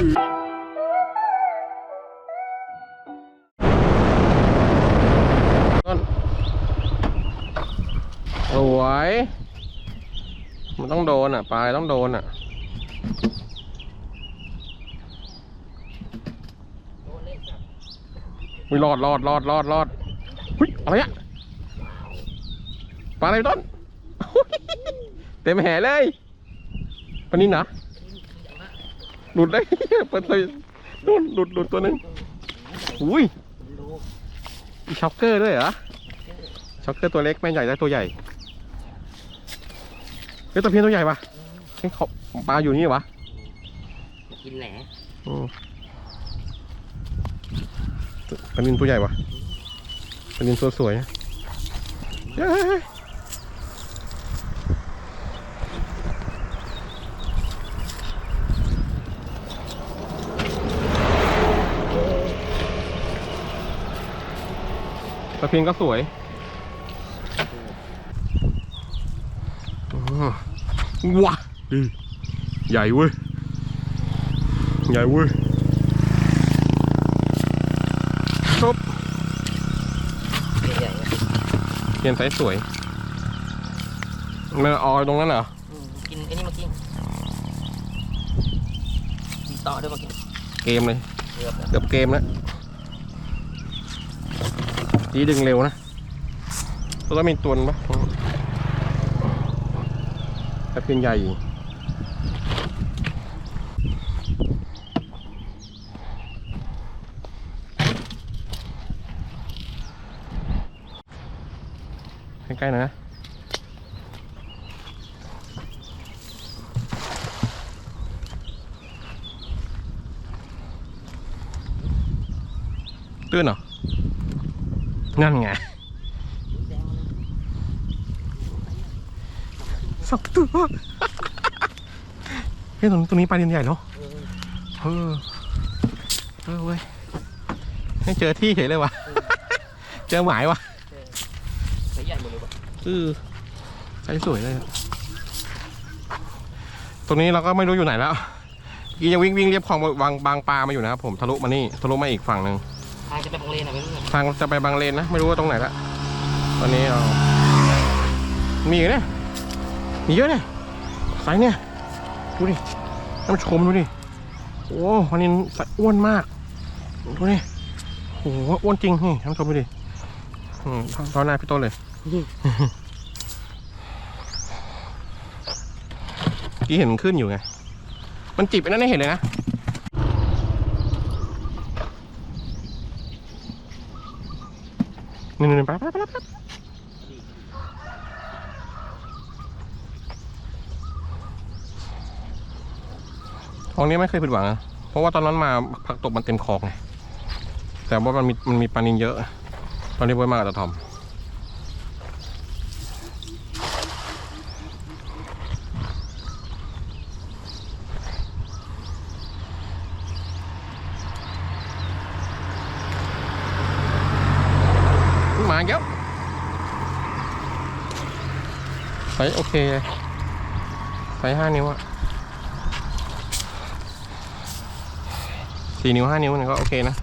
ต้นสวยมันต้องโดนอะ ปลายต้องโดนอะวิรอดรอดรอดรอดรอดหุยอะไรอะปลาอะไรต้น เต็มแห่เลยปลานี้นะห ลุดเลยเปิดเลยนู่นหลุดหลุดตัวหนึงอุ้ยมีช็อกเกอร์ด้วยเหรอช็อกเกอร์ตัวเล็กแม่งใหญ่ได้ตัวใหญ่เฮ้ยตะเพียนตัวใหญ่ปะเฮ้ยเขาปลาอยู่นี่วะกินแหนอืมปลานินตัวใหญ่วะปลานินตัวสวยนะเย้ ตะเพียนก็สวยอืมว้าดีใหญ่เว้ย ใหญ่เว้ยครบใหญ่เปลี่ยนไซส์สวยมันออยตรงนั้นเหรอๆกินไอ้นี่มากินกินต่อด้วยมากิน เกมเลย เกือบแล้วเกือบเกมแล้ว จีดึงเร็วนะตัวต้องมีตัวนึงปะแต่เพียนใหญ่ใกล้ๆหน่อยนะตื้นเหรอ นั่นไงสองตัวเฮ้ยตรงตรงนี้ปลาดินใหญ่เนาะเออเออเว้ยให้เจอที่เฉยเลยวะเจอหมายวะใส่ใหญ่หมดเลยว่ะเออใช้สวยเลยอะตรงนี้เราก็ไม่รู้อยู่ไหนแล้วเมื่อกี้ยังวิ่งวิ่งเรียบคลองบางบางปลามาอยู่นะครับผมทะลุมานี่ทะลุมาอีกฝั่งหนึ่ง ทางจะไปบางเลนอะไม่รู้ทางจะไปบางเลนนะ ไม่รู้ว่าตรงไหนละตอนนี้เอามีอีกเนี่ยมีเยอะเนี่ยไซส์เนี่ยดูดิท่านผู้ชมดูดิโอ้วันนี้ไซส์อ้วนมากดูดิโอ้โหอ้วนจริงนี่ท่านผู้ชมดูดิอืมตอนหน้าพี่ต้นเลยกี้เห็นขึ้นอยู่ไง มันจิบไอ้นั่นให้เห็นเลยนะ นี่นี่ไปไปไปไปคลองนี้ไม่เคยผิดหวังอะเพราะว่าตอนนั้นมาผักตบมันเต็มคลองไงแต่ว่ามันมีมันมีปลานินเยอะ ตอนนี้บอยมากับตาทอม มาอีกแล้วไซส์โอเคไซส์ห้านิ้วอะสี่นิ้วห้านิ้วเนี่ยก็โอเคนะ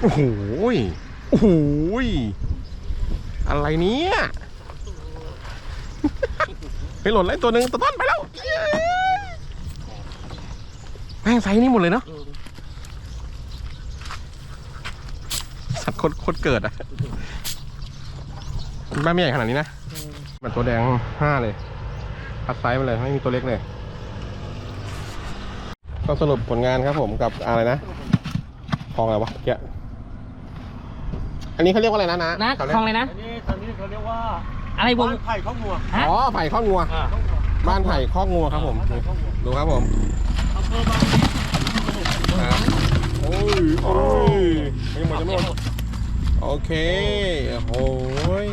โอ้โห โอ้โหยอะไรเนี้ยไปหล่นไล่ตัวหนึ่งตัวต้นไปแล้วแม่งไซนี่หมดเลยเนาะสัตว์โคตรเกิดอะมันบ้านไม่ใหญ่ขนาดนี้นะมันตัวแดงห้าเลยพัดไซส์มาเลยไม่มีตัวเล็กเลยก็สรุปผลงานครับผมกับอะไรนะ คลองอะไรวะเกี้ย อันนี้เขาเรียกว่าอะไรนะนะนะแถวคเนี้ลอยงเลยนะ อันนี้ตอนนี้เขาเรียกว่าอะไรวงบ้านไผ่ข้าวงัวฮะอ๋อไผ่ข้องัว อ่าข้าวงัวบ้านไผ่ข้องัวครับผม บ้านไผ่ข้าวงัวดูครับผมอำเภอบางพลีครับโอ้ยโอ้ยยังหมดยังไม่หมดโอเคโอ้ย